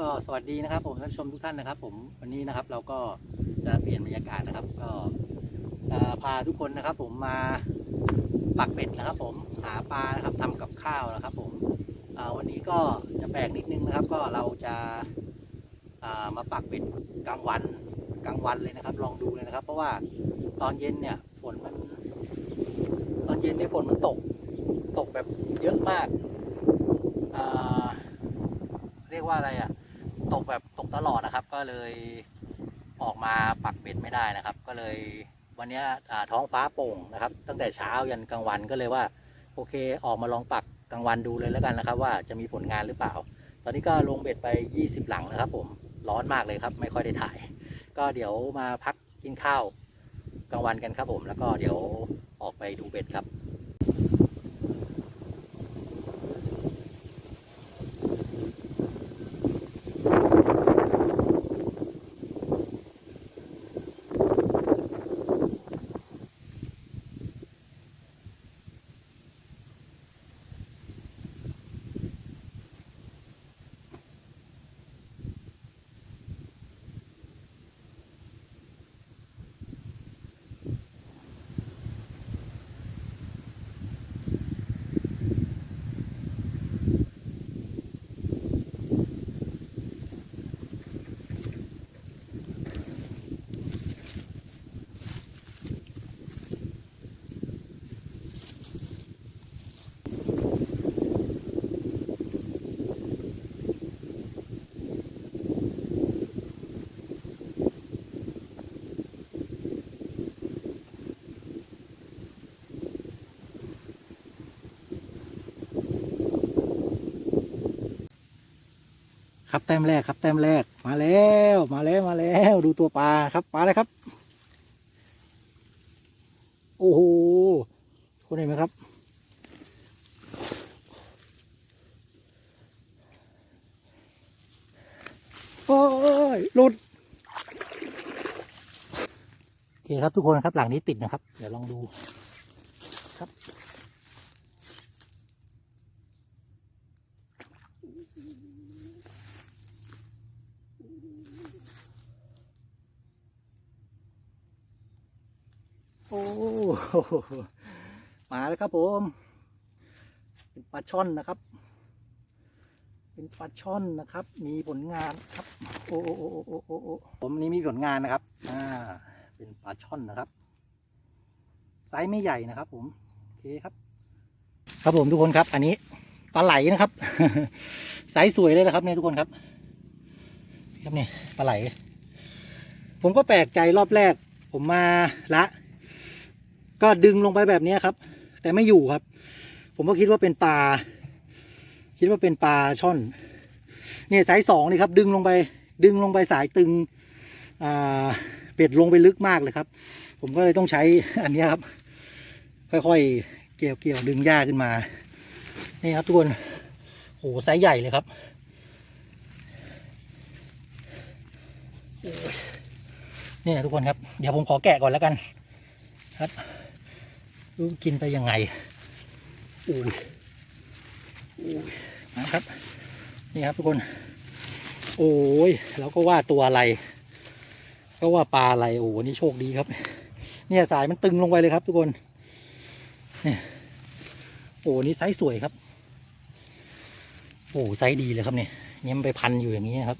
ก็สวัสดีนะครับ ผมท่านชมทุกท่านนะครับ ผมวันนี้นะครับเราก็จะเปลี่ยนบรรยากาศนะครับ ก็จะพาทุกคนนะครับ ผมมาปักเป็ดนะครับ ผมหาปลานะครับทำกับข้าวนะครับ ผมวันนี้ก็จะแปลกนิดนึงนะครับ ก็เราจะามาปักเป็ดกลางวันกลางวันเลยนะครับ ลองดูเลยนะครับ เพราะว่าตอนเย็นเนี่ยฝนมัน ตอนเย็นเนี่ยฝนมันตก ตกแบบเยอะมากเรียกว่าอะไรอะ่ะ ตกแบบตกตลอดนะครับ ก็เลยออกมาปักเป็ดไม่ได้นะครับ ก็เลยวันนี้ท้องฟ้าโปร่งนะครับ ตั้งแต่เช้ายันกลางวันก็เลยว่าโอเคออกมาลองปักกลางวันดูเลยแล้วกันนะครับ ว่าจะมีผลงานหรือเปล่า ตอนนี้ก็ลงเบ็ดไป 20 หลังนะครับ ผมร้อนมากเลยครับ ไม่ค่อยได้ถ่าย ก็เดี๋ยวมาพักกินข้าวกลางวันกันครับผมแล้วก็เดี๋ยวออกไปดูเบ็ดครับ ครับแต้มแรกครับแต้มแรกมาแล้วมาแล้วมาแล้วดูตัวปลาครับปลาอะไรครับ โอ้โหคนเห็นไหมครับ โอ้ยหลุดโอเคครับทุกคนครับหลังนี้ติดนะครับ เดี๋ยวลองดู โอ้มาแล้วครับผม เป็นปลาช่อนนะครับ เป็นปลาช่อนนะครับ มีผลงานครับ โอ้โอ้โอ้โอ้โอ้โอ้ผมนี่มีผลงานนะครับ อ่า เป็นปลาช่อนนะครับ ไซส์ไม่ใหญ่นะครับ ผม โอเคครับ ครับผมทุกคนครับ อันนี้ปลาไหลนะครับ ไซส์สวยเลยนะครับเนี่ยทุกคนครับ ครับเนี่ยปลาไหล ผมก็แปลกใจรอบแรก ผมมาละ ก็ดึงลงไปแบบนี้ครับ แต่ไม่อยู่ครับ ผมก็คิดว่าเป็นปลา คิดว่าเป็นปลาช่อน เนี่ยสายสองนี่ครับ ดึงลงไป ดึงลงไปสายตึง อ่า เป็ดลงไปลึกมากเลยครับ ผมก็เลยต้องใช้อันนี้ครับ ค่อยๆ เกี่ยวเกี่ยวดึงหญ้าขึ้นมา นี่ครับทุกคนโหไซส์ใหญ่เลยครับนี่นะทุกคนครับ เดี๋ยวผมขอแกะก่อนแล้วกันครับ รู้กินไปยังไงอุ้ยอุ้ยนะครับ นี่ครับทุกคน โอ้ยเราก็ว่าตัวอะไร ก็ว่าปลาอะไร โอ้โหนี่โชคดีครับ เนี่ยสายมันตึงลงไปเลยครับ ทุกคนเนี่ยโอ้นี่ไซส์สวยครับ โอ้ไซส์ดีเลยครับเนี่ยเนี่ยมันไปพันอยู่อย่างนี้ครับ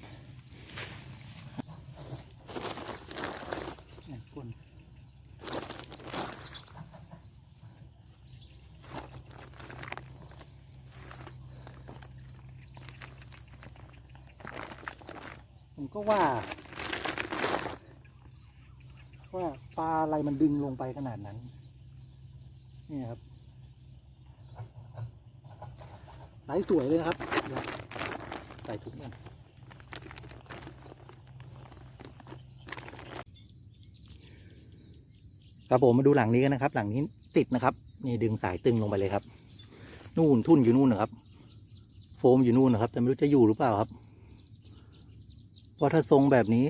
เนี่ยทุกคน ผมก็ว่า ว่าปลาอะไรมันดึงลงไปขนาดนั้น นี่ครับไซส์สวยเลยนะครับ ใส่ถุงกันครับผมมาดูหลังนี้กันนะครับ หลังนี้ติดนะครับ นี่ดึงสายตึงลงไปเลยครับ นู่นทุ่นอยู่นู่นนะครับ โฟมอยู่นู่นนะครับ แต่ไม่รู้จะอยู่หรือเปล่าครับ เพราะถ้าทรงแบบนี้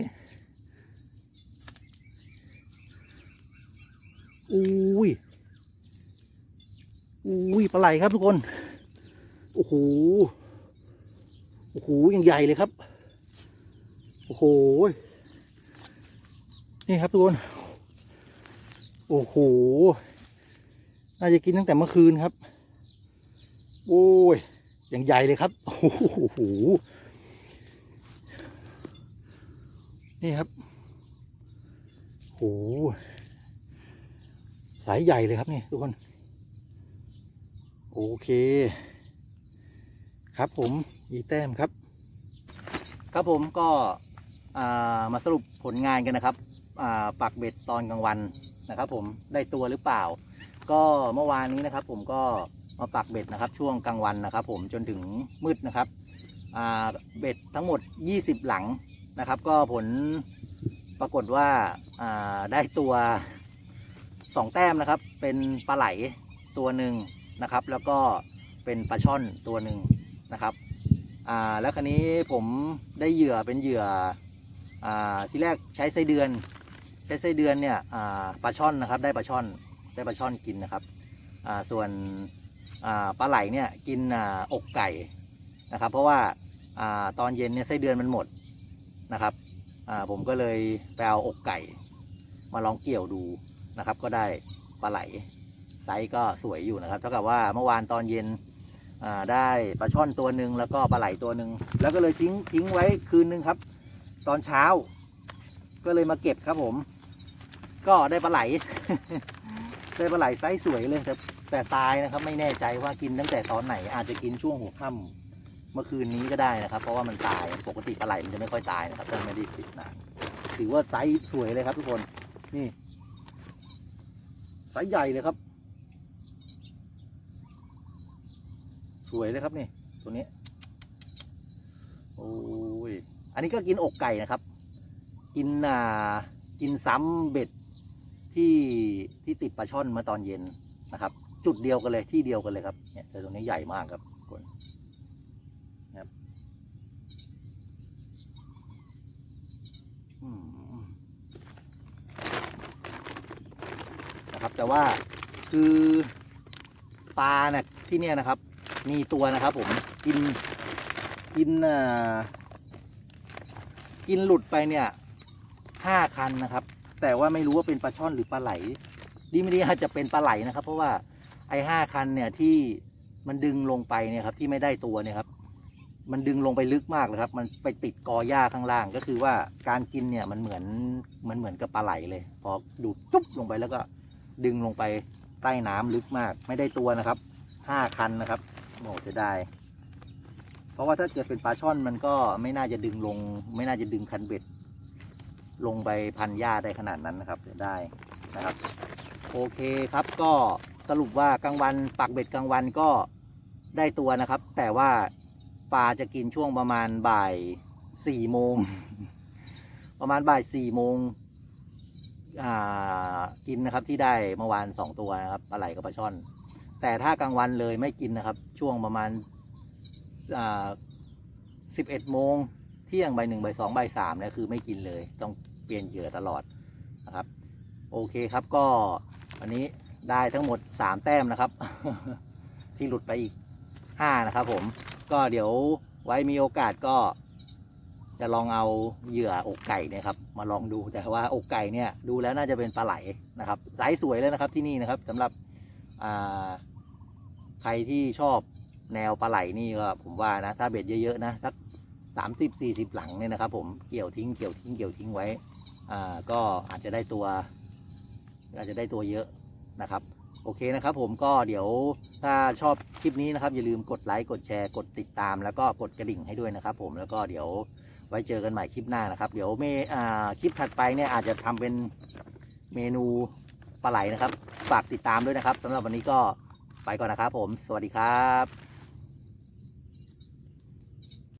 อุ้ยอุ้ยปลาไหลครับทุกคน โอ้โห โอ้โหยังใหญ่เลยครับ โอ้โห นี่ครับทุกคน โอ้โห น่าจะกินตั้งแต่เมื่อคืนครับ โอ้ยย่างใหญ่เลยครับ โอ้โห นี่ครับโอ้โหสายใหญ่เลยครับนี่ทุกคน โอเค ครับผมอีแต้มครับ ครับผมก็ามาสรุปผลงานกันนะครับปักเบ็ดตอนกลางวันนะครับ ผมได้ตัวหรือเปล่า ก็เมื่อวานนี้นะครับ ผมก็มาปักเบ็ดนะครับ ช่วงกลางวันนะครับ ผมจนถึงมืดนะครับเบ็ดทั้งหมด 20 หลัง นะครับ ก็ผลปรากฏว่าาได้ตัวสองแต้มนะครับ เป็นปลาไหลตัวหนึ่งนะครับ แล้วก็เป็นปลาช่อนตัวหนึ่งนะครับแล้วคราวนี้ผมได้เหยื่อเป็นเหยื่ออที่แรกใช้ไส้เดือน ใช้ไส้เดือนเนี่ยปลาช่อนนะครับ ได้ปลาช่อนได้ปลาช่อนกินนะครับส่วนปลาไหลเนี่ยกินออกไก่นะครับ เพราะว่าอ่าตอนเย็นเนี่ยไส้เดือนมันหมด นะครับผมก็เลยไปเอาอกไก่ มาลองเกี่ยวดูนะครับ ก็ได้ปลาไหลไซส์ก็สวยอยู่นะครับเท่ากับว่าเมื่อวานตอนเย็นได้ปลาช่อนตัวหนึ่งแล้วก็ปลาไหลตัวหนึ่งแล้วก็เลยทิ้งทิ้งไว้คืนนึงครับ ตอนเช้า ก็เลยมาเก็บครับผม ก็ได้ปลาไหลได้ปลาไหลไซส์สวยเลยแต่แต่ตายนะครับ ไม่แน่ใจว่ากินตั้งแต่ตอนไหนอาจจะกินช่วงหัวค่ำ เมื่อคืนนี้ก็ได้นะครับ เพราะว่ามันตายปกติปลาไหลมันจะไม่ค่อยตายนะครับถ้าไม่ได้ติดนานถือว่าไซส์สวยเลยครับ ทุกคนนี่ไซส์ใหญ่เลยครับ สวยเลยครับนี่ตัวนี้โอ้ยอันนี้ก็กินอกไก่นะครับ กินอ่ากินซ้ำเบ็ดที่ที่ติดปลาช่อนมื่อตอนเย็นนะครับ จุดเดียวกันเลยที่เดียวกันเลยครับเนี่ยแต่ตัวนี้ใหญ่มากครับทุกคนนะครับอืม นะครับ แต่ว่าคือปลาเนี่ยที่เนี่ยนะครับ มีตัวนะครับ ผมกินกินอ่ากินหลุดไปเนี่ยห้าคันนะครับ แต่ว่าไม่รู้ว่าเป็นปลาช่อนหรือปลาไหลดีไม่ดีอาจจะเป็นปลาไหลนะครับ เพราะว่าไอ้ห้าคันเนี่ยที่มันดึงลงไปเนี่ยครับ ที่ไม่ได้ตัวเนี่ยครับ มันดึงลงไปลึกมากเลยครับ มันไปติดกอหญ้าข้างล่างก็คือว่าการกินเนี่ยมันเหมือนมันเหมือนกับปลาไหลเลย พอดูดจุ๊บลงไปแล้วก็ดึงลงไปใต้น้ำลึกมาก ไม่ได้ตัวนะครับห้าคันนะครับโอ้เสียดายเพราะว่าถ้าเกิดเป็นปลาช่อนมันก็ไม่น่าจะดึงลง ไม่น่าจะดึงคันเบ็ด ลงไปพันหญ้าได้ขนาดนั้นนะครับเสียดายนะครับ โอเคครับก็สรุปว่ากลางวันปักเบ็ดกลางวันก็ได้ตัวนะครับ แต่ว่า ปลาจะกินช่วงประมาณบ่ายสี่โมง ประมาณบ่ายสี่โมงกินนะครับที่ได้เมื่อวานสองตัวนะครับปลาไหลกับปลาช่อน แต่ถ้ากลางวันเลยไม่กินนะครับ ช่วงประมาณสิบเอ็ดโมงเที่ยงใบหนึ่งใบสองใบสามเนี่ยคือไม่กินเลย ต้องเปลี่ยนเหยื่อตลอดนะครับ โอเคครับก็วันนี้ได้ทั้งหมดสามแต้มนะครับ ที่หลุดไปอีกห้านะครับผม ก็เดี๋ยวไว้มีโอกาสก็ จะลองเอาเหยื่ออกไก่เนี่ยครับมาลองดูแต่ว่าอกไก่เนี่ยดูแล้วน่าจะเป็นปลาไหลนะครับสายสวยเลยนะครับที่นี่นะครับสำหรับใครที่ชอบแนวปลาไหลนี่ก็ผมว่านะถ้าเบ็ดเยอะๆนะสักสามสิบสี่สิบหลังเนี่ยนะครับผมเกี่ยวทิ้งเกี่ยวทิ้งเกี่ยวทิ้งไว้ก็อาจจะได้ตัว อาจจะได้ตัวเยอะนะครับ โอเคนะครับผมก็เดี๋ยวถ้าชอบคลิปนี้นะครับอย่าลืมกดไลค์กดแชร์กดติดตาม แล้วก็กดกระดิ่งให้ด้วยนะครับ ผมแล้วก็เดี๋ยวไว้เจอกันใหม่คลิปหน้านะครับ เดี๋ยวเมอ่าคลิปถัดไปเนี่ยอาจจะทำเป็นเมนูปลาไหลนะครับฝากติดตามด้วยนะครับสำหรับวันนี้ก็ไปก่อนนะครับผม สวัสดีครับ